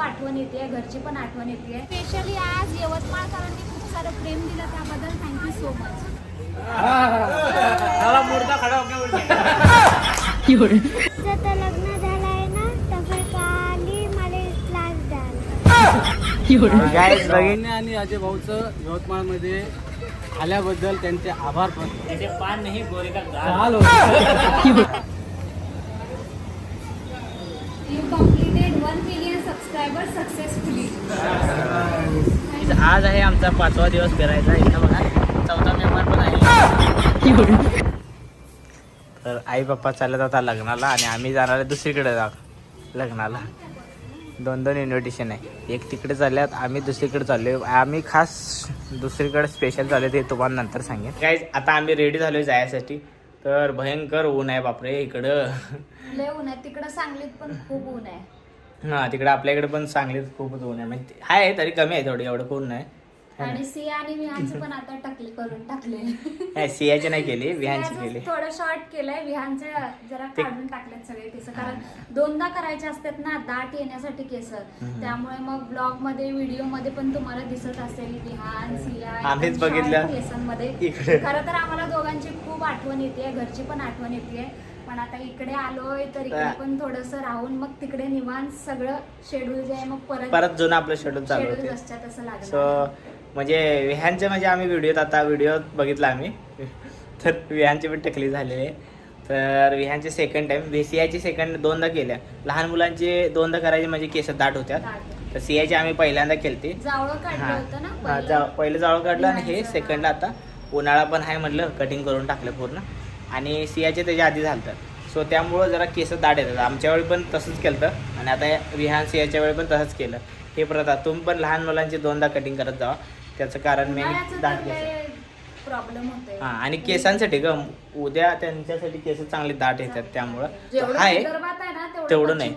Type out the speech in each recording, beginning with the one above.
आठवण येते घरची पण आठवण येते स्पेशली आज यवतमाळकरांनी खूप सारं प्रेम दिलं त्याबद्दल थँक्यू सो मच मला मुर्दा खडा हो जर लग्न झालंय ना तर खाली मला क्लास आणि अजय भाऊचं यवतमाळमध्ये आल्याबद्दल त्यांचे आभार पण. त्याचे पान नाही गोरे का सक्सेसफुली आज आहे आमचा पाचवा दिवस फिरायचा इथं बघा. चौथा मेंबर पण आहे. तर आई पप्पा चालत आता लग्नाला आणि आम्ही जाणार आहे दुसरीकडे जा लग्नाला. दोन दोन इन्व्हिटेशन आहे. एक तिकडे चालल्यात आम्ही दुसरीकडे चाललोय. आम्ही खास दुसरीकडे स्पेशल चालले ते तुम्हाला नंतर सांगेन. काय आता आम्ही रेडी झालोय जायसाठी. तर भयंकर ऊन आहे बापरे इकडं. लय ऊन आहे. तिकडं सांगलीत पण खूप ऊन आहे. हा तिकडे आपल्याकडे पण चांगलीच खूपच ऊन आहे. म्हणजे आहे तरी कमी आहे थोडी एवढं ऊन नाही आणि सिया आणि विहानचं पण आता टकली करून टाकले नाही सियाची नाही केली विहानची केली. थोडं शॉर्ट केलंय विहानचे जरा काढून टाकलेत सगळे केस. कारण दोनदा करायचे असतात ना दाट येण्यासाठी केस. त्यामुळे मग ब्लॉगमध्ये व्हिडिओमध्ये पण तुम्हाला दिसत असेल विहान सिया आम्हीच बघितलं. केसांमध्ये. खरं तर आम्हाला दोघांची खूप आठवण येते घरची पण आठवण येते. पण आता इकडे आलोय तर इकडे. पण थोडस राहून मग तिकडे निवांत सगळं शेड्यूल जे आहे मग परत परत जुनं आपलं शेड्यूल चालू शेड्यूल होते. असतात असं सो लागलं म्हणजे विहानचे म्हणजे आम्ही व्हिडिओत आता व्हिडिओ बघितला आम्ही. तर विहानची पण टकली झालेली. आहे तर विहानचे सेकंड टाइम व्हीसीआयची सेकंड दोनदा केल्या. लहान मुलांचे दोनदा करायचे म्हणजे केस दाट होत्या तर सीआयची आम्ही पहिल्यांदा केलते. जावळं काढलं होतं ना हा, पहिलं. जावळ काढलं आणि हे सेकंड आता. उन्हाळा पण आहे म्हटलं कटिंग करून टाकलं पूर्ण. आणि सियाचे त्याच्या आधी झालं सो त्यामुळं जरा केस दाट येतात. आमच्या वेळी पण तसंच केलं आणि आता विहान सियाच्या वेळी पण तसंच केलं. हे प्रथा तुम्ही पण लहान मुलांची दोनदा कटिंग करत जावा. त्याचं कारण मेन दाट केस. प्रॉब्लेम हा आणि केसांसाठी ग उद्या त्यांच्यासाठी केस चांगले दाट येतात त्यामुळं. आहे तेवढं नाही.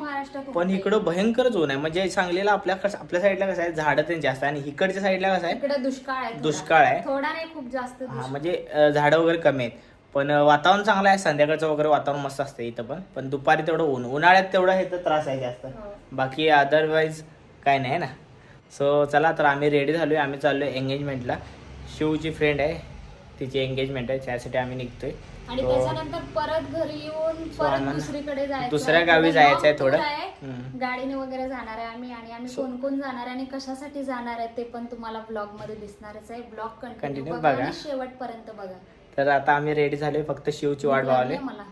पण. इकडं भयंकरच ऊन आहे. म्हणजे सांगलीला आपल्या आपल्या साईडला कसं आहे झाडं ते जास्त आणि इकडच्या साईडला कसं आहे दुष्काळ आहे. दुष्काळ आहे. थोडा नाही खूप जास्त हा. म्हणजे झाडं वगैरे कमी आहेत. पण वातावरण चांगलं आहे संध्याकाळचं वगैरे वातावरण मस्त असतं इथं पण पण दुपारी तेवढं ऊन उन्हाळ्यात तेवढं हे तर त्रास आहे जास्त हो. बाकी अदरवाईज काय नाही ना सो चला तर आम्ही रेडी झालोय आम्ही चाललोय एंगेजमेंटला शिवची फ्रेंड आहे तिची एंगेजमेंट आहे त्यासाठी आम्ही निघतोय आणि त्याच्यानंतर परत घरी येऊन So, परत आम्हाला दुसरीकडे जायचं दुसऱ्या आहे. गावी जायचं आहे थोडं. आहे. हम्म. गाडीने वगैरे जाणार आहे आम्ही आणि आम्ही कोण कोण जाणार आहे आणि कशासाठी जाणार आहे ते पण तुम्हाला ब्लॉगमध्ये दिसणारच आहे ब्लॉग कंटिन्यू Continue बघा बघा. आणि शेवटपर्यंत बघा तर आता आम्ही रेडी झालोय फक्त शिवची वाट पावले मला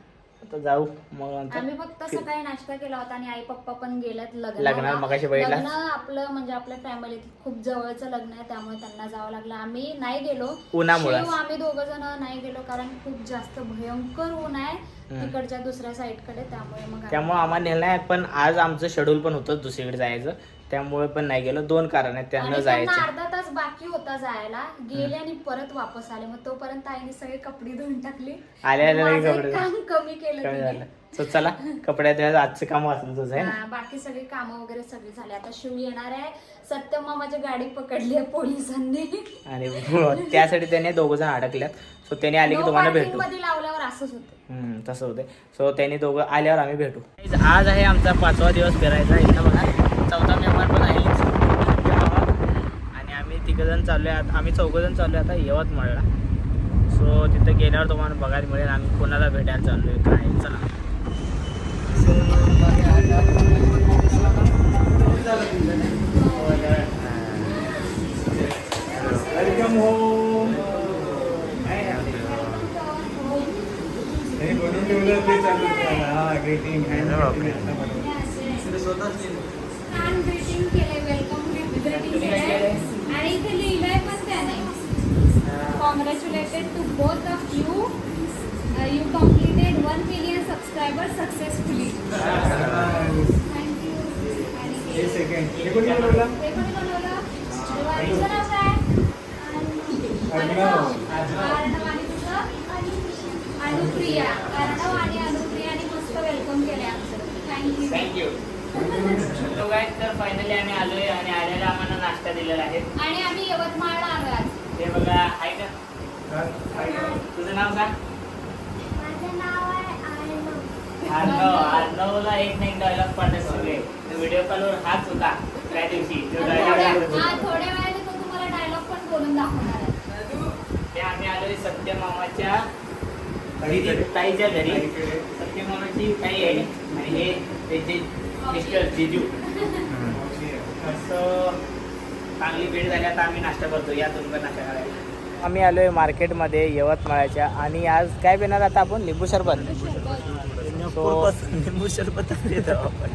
आता जाऊ मग नंतर आम्ही फक्त सकाळी नाश्ता केला होता आणि आई पप्पा पण गेलेत लग्नाला मगाशी बघितलं. लग्न आपलं म्हणजे आपल्या फॅमिलीत खूप जवळचं लग्न आहे त्यामुळे त्यांना जावं लागलं आम्ही नाही गेलो उन्हामुळं. शिव, आम्ही दोघ जण नाही गेलो कारण खूप जास्त भयंकर ऊन आहे. तिकडच्या दुसऱ्या साईडकडे त्यामुळे मग आम्ही- त्यामुळे आम्हाला नेलं नाही पण आज आमचं शेड्यूल पण होतं दुसरीकडे जायचं त्यामुळे पण नाही गेलो. दोन कारण आहेत त्यानं आणि त्यांना जायचं. अर्धा तास बाकी होता जायला. गेले आणि परत वापस आले. मग तोपर्यंत आईने सगळे कपडे धुवून टाकली. आले आले माझं एक कपडे काम कमी केलं कमी तिने. झालं. सो चला कपड्यात आजचं काम वाचलं तुझं आहे ना? हा, बाकी सगळी कामं वगैरे सगळी झाली. आता शिव येणार आहे. सत्यम मामाची गाडी पकडली आहे पोलिसांनी. आणि त्यासाठी त्याने दोघं जण अडकल्यात. सो त्याने आले की No तुम्हाला parking भेटू. मध्ये लावल्यावर असंच होतं. हम्म, तसं होते सो त्यांनी दोघं आल्यावर आम्ही भेटू. आज आहे आमचा पाचवा दिवस फिरायचा. इथं बघा. चौथा मेंबर पण आहे आणि आम्ही तिघं जण चाललोय आता आम्ही चौघं जण चाललोय आता यवतमाळला सो तिथं गेल्यावर तुम्हाला बघायला मिळेल आम्ही कोणाला भेटायला चाललोय काय चला. वेलकम ग्रीटिंग केले वेलकम ग्रीटिंग केले आणि इथे लिहिलंय पण त्याने. Congratulated to both of you you completed one million subscriber successfully Anupriya. Arnav आणि अनुप्रियाने मस्त वेलकम केले आमचं. थँक्यू थँक्यू तर फायनली आम्ही आलोय आणि आलेला आम्हाला नाश्ता दिलेला आहे. आणि आम्ही यवतमाळला आलो आज. ते बघा आहे का? तुझं नाव का माझं नाव आहे आर्नव एक नाही डायलॉग पाठवत सगळे व्हिडिओ कॉलवर हाच होता त्या दिवशी. हा. थोड्या वेळाने तो तुम्हाला डायलॉग पण बोलून दाखवणार आहे. ते आम्ही आलोय सत्य मामाच्या घरी. ताईच्या घरी. सत्य मामाची ताई आहे. आणि हे त्याचे मिस्टर जिजू असं चांगली भेट झाली आता आम्ही नाश्ता करतो. या तुम्ही पण नाश्ता करायला. आम्ही आलोय मार्केटमध्ये यवतमाळच्या आणि आज काय पिणार आता आपण? लिंबू सरबत लिंबू सरबत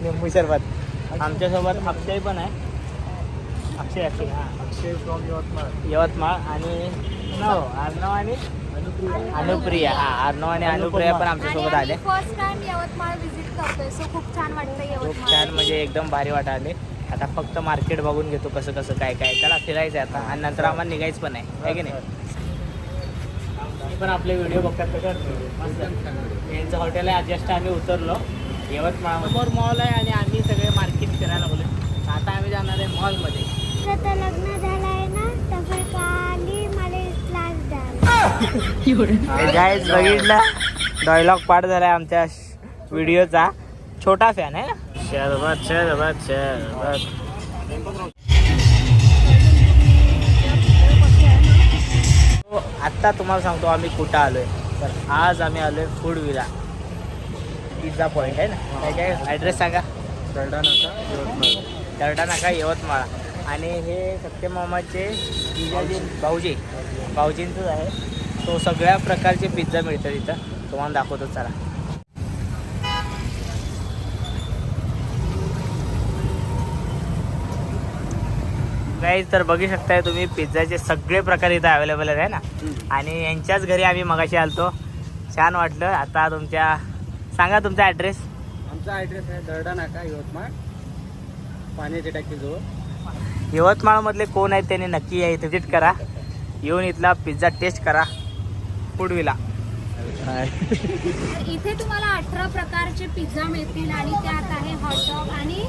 लिंबू सरबत आमच्यासोबत अक्षय पण आहे. अक्षय अक्षय. हां अक्षय फ्रॉम यवतमाळ. यवतमाळ आणि नव अर्णव आणि अनुप्रिया हा अर्णव आणि अनुप्रिया पण आमच्यासोबत आले. फर्स्ट टाइम यवतमाळ विजिट करतोय सो खूप छान वाटतं खूप यवतमाळ छान म्हणजे एकदम भारी वाटाले आता फक्त मार्केट बघून घेतो कसं कसं काय काय. त्याला फिरायचं आहे आता. आणि नंतर आम्हाला निघायचं पण आहे. है की नाही? पण आपले व्हिडिओ बघतात मस्त. यांचं हॉटेल आहे. जस्ट आम्ही उतरलो. यवतमाळमध्ये. मॉल आहे आणि आम्ही सगळे मार्केट फिरायला लागलो आता आम्ही जाणार आहे मॉलमध्ये गाईज बघितलं? डायलॉग पाठ झालाय आमच्या व्हिडिओचा. छोटा फॅन आहे. ना शरबत शरबत शरबत. हो, आत्ता तुम्हाला सांगतो आम्ही कुठं आलोय. तर आज आम्ही आलोय फूड विला पिझ्झा पॉईंट आहे ना? काय काय? ॲड्रेस सांगा. दर्डा नाका यवतमाळ. दर्डा नाका यवतमाळ. आणि हे सत्यमामाचे भाऊजी. भाऊजींचंच आहे. तो सगळ्या प्रकारचे पिझ्झा मिळतात इथं. तुम्हाला दाखवतो चला. काही तर बघू शकताय तुम्ही पिझ्झाचे सगळे प्रकार इथं अवेलेबल आहे ना? आणि यांच्याच घरी आम्ही मगाशी आलतो. छान वाटलं. आता तुमच्या सांगा तुमचा ॲड्रेस आमचा ॲड्रेस आहे दर्डा नाका यवतमाळ पाण्याच्या टाकीजवळ यवतमाळमधले कोण आहेत त्यांनी नक्की या इथे व्हिजिट करा. येऊन इथला पिझ्झा टेस्ट करा. फूडविला इथे तुम्हाला अठरा प्रकारचे पिझ्झा मिळतील आणि त्यात आहे हॉटडॉग आणि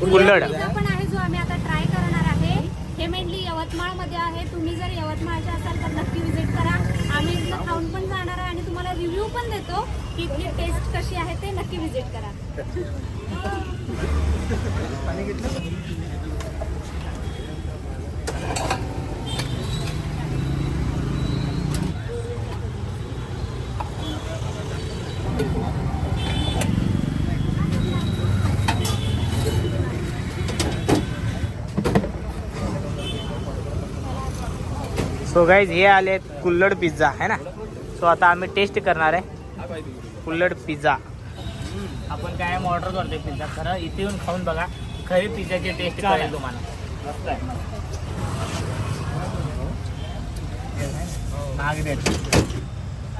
कुल्हड. पिझ्झा पण आहे जो आम्ही आता ट्राय करणार आहे. हे मेनली यवतमाळमध्ये आहे. तुम्ही जर यवतमाळचे असाल तर नक्की विजिट करा. आम्ही इथलं खाऊन पण जाणार आहे आणि तुम्हाला रिव्ह्यू पण देतो की इथली टेस्ट कशी आहे ते नक्की विजिट करा. सो गाईज हे आले कुल्लड पिझ्झा आहे ना? सो आता आम्ही टेस्ट करणार आहे कुल्लड पिझ्झा. आपण काय ऑर्डर करतोय पिझ्झा. खरं इथे येऊन खाऊन बघा खरी पिझ्झाची टेस्ट कळेल तुम्हाला. मस्त आहे.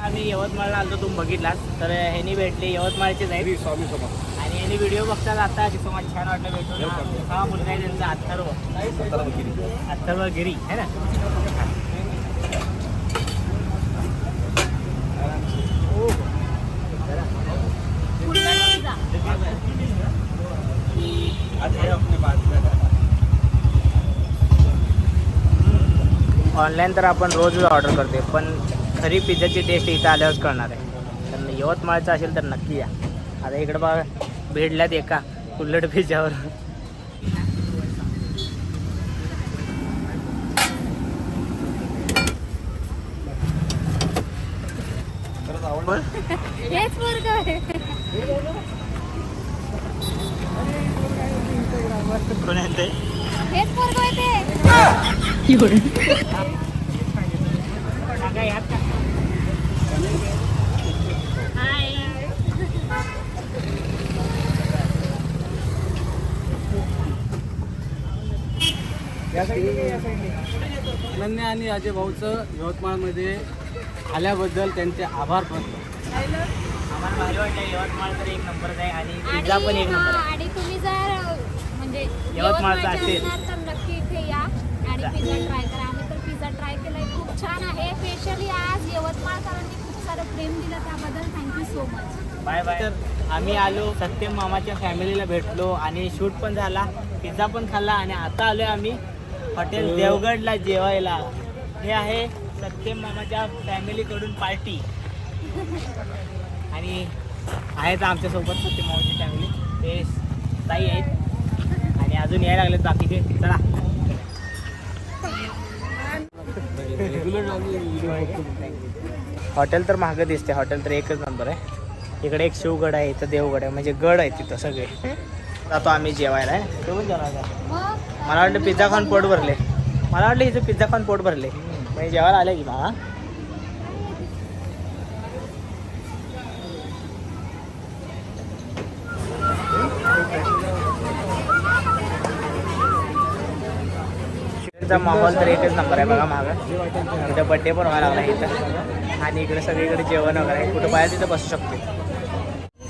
आम्ही यवतमाळला आलो तुम्ही बघितलात. तर ह्यांनी भेटले यवतमाळचेच समर्थ. आणि यांनी व्हिडिओ बघतात आता की तुम्हाला छान वाटलं भेटून. हा मुलगा आहे त्यांचा अथर्व. अथर्व गिरी है ना? ऑनलाईन तर आपण रोज ऑर्डर करते पण खरी पिझ्झाची टेस्ट इथं आल्यावरच कळणार आहे. तर यवतमाळचं असेल तर नक्की या. आता इकडं बघा भेटल्यात एका कुल्लड पिझ्झावर. हेच वर्ग आहे. कोण यात हाय अनन्या आणि अजय भाऊचं यवतमाळमध्ये आल्याबद्दल त्यांचे आभार मानतो आम्हाला भारी वाटलं यवतमाळ तर एक नंबरच आहे आणि पिझ्झा पण एक नंबर आहे आणि तुम्ही जर म्हणजे यवतमाळचा असेल. तर आणि पिझ्झा. ट्राय करा. आम्ही तर पिझ्झा ट्राय केलाय. खूप छान आहे. स्पेशली आज यवतमाळकरांनी खूप सारं प्रेम दिलं त्याबद्दल. Thank you so much bye bye. तर आम्ही आलो. सत्यम मामाच्या फॅमिलीला भेटलो आणि शूट पण झाला. पिझ्झा पण खाल्ला आणि आता आलोय आम्ही हॉटेल देवगडला जेवायला. हे आहे सत्यम मामाच्या फॅमिलीकडून पार्टी. आणि आहेत आमच्यासोबत सत्यम मामाची फॅमिली. ते ताई आहेत. आणि अजून यायला लागलेत बाकीचे. चला. हॉटेल तर महाग दिसते हॉटेल तर एकच नंबर आहे. इकडे एक शिवगड आहे इथं देवगड आहे म्हणजे गड आहे तिथं सगळे. जातो आम्ही जेवायला आहे मला वाटलं पिझ्झा खाऊन पोट भरले. मला वाटलं इथं पिझ्झा खाऊन पोट भरले. म्हणजे जेवायला आले की मला चा माहोल तर एकच नंबर आहे बघा मागं. इथं बड्डे पण व्हायला लागला इथं. आणि इकडे सगळीकडे जेवण वगैरे आहे. कुठं पाहिजे तिथं बसू शकते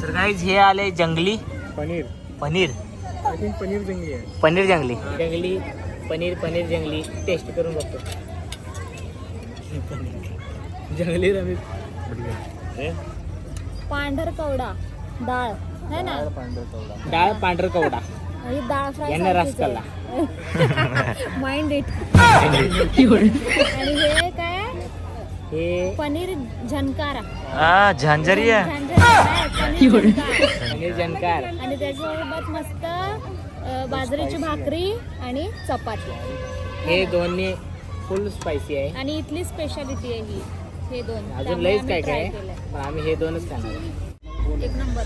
तर काहीच हे आले जंगली. पनीर. पनीर. पनीर जंगली आहे. पनीर जंगली. जंगली पनीर पनीर जंगली. टेस्ट करून बघतो. जंगली रवी पांढर कवडा डाळ. है ना? डाळ पांढर कवडा. ही डाळ फ्राय यांना रस कल्ला माइंड इट आणि हे काय? हे पनीर झनकारा. झणझणीत आहे, पनीर जनकार आणि त्याच्यासोबत मस्त अ, बाजरीची भाकरी आणि चपाती. हे दोन्ही फुल स्पायसी आहे. आणि इथली स्पेशालिटी आहे ही. हे दोन. अजून त्यामुळे लईच आम्ही काय काय try आहे. केलंय. पण आम्ही हे दोनच खाणार. एक नंबर.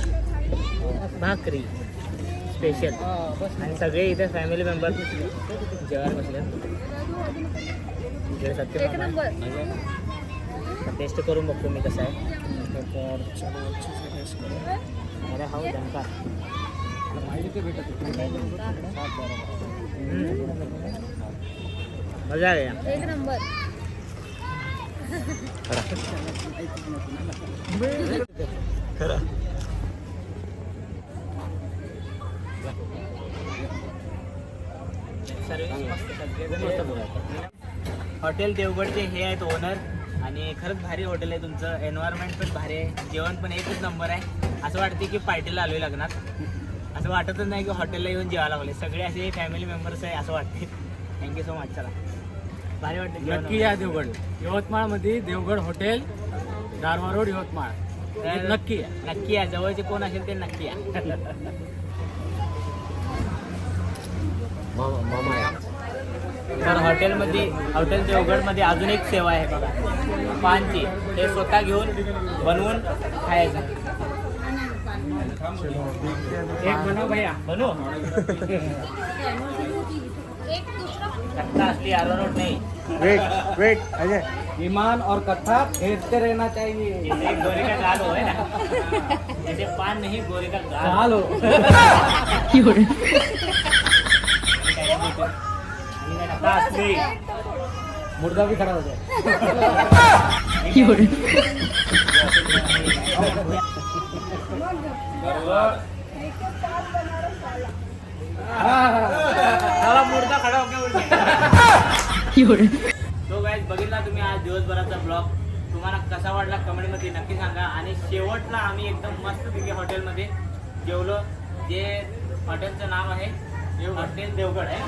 भाकरी. स्पेशल आणि सगळे इथे फॅमिली मेंबर जेवायला बसले सत्य एक नंबर. टेस्ट करून बघतो मी कसं आहे. अरे हो जनकार. मजा आहे एक नंबर. हॉटेल देवगडचे हे आहेत ओनर आणि खरंच भारी हॉटेल आहे तुमचं. एन्व्हायरमेंट पण भारी आहे. जेवण पण एकच नंबर आहे. असं वाटते की पार्टीला आलोय लग्नात. असं वाटतच नाही की हॉटेलला येऊन जेवायला लागले सगळे असे फॅमिली मेंबर्स आहे असं वाटते थँक्यू सो मच चला. भारी वाटतं नक्की या देवगड. यवतमाळमध्ये देवगड हॉटेल दारवा रोड यवतमाळ. नक्की या. नक्की या. जवळचे कोण असेल ते नक्की या. तर हॉटेलमध्ये हॉटेल देवगडमध्ये अजून एक सेवा आहे बघा. पानची. ते स्वतः घेऊन बनवून खायचं. एक बनव भैया. बनव. एक दुसरा कट्टा असली आरोट नाही. Weight weight Ajay. ईमान और कथा फेरते रहना चाहिए. जैसे एक गोरे का गाल हो है ना. जैसे पान नहीं गोरे का गाल. चालो. मुर्दा भी खड़ा हो जाए खडा तो गाईज बघितला तुम्ही आज दिवसभराचा ब्लॉग तुम्हाला कसा वाटला कमेंटमध्ये नक्की सांगा. आणि शेवटला आम्ही एकदम मस्त पैकी हॉटेलमध्ये जेवलो. जे हॉटेलचं नाव आहे हॉटेल देवगड आहे.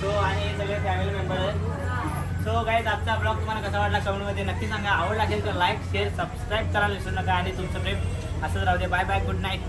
सो आणि सगळे फॅमिली मेंबर आहेत. सो गाईज आजचा ब्लॉग तुम्हाला कसा वाटला कमेंटमध्ये नक्की सांगा. आवडला असेल तर लाईक शेअर सबस्क्राईब करायला विसरू नका. आणि तुमचं प्रेम असंच राहू दे. Bye bye good night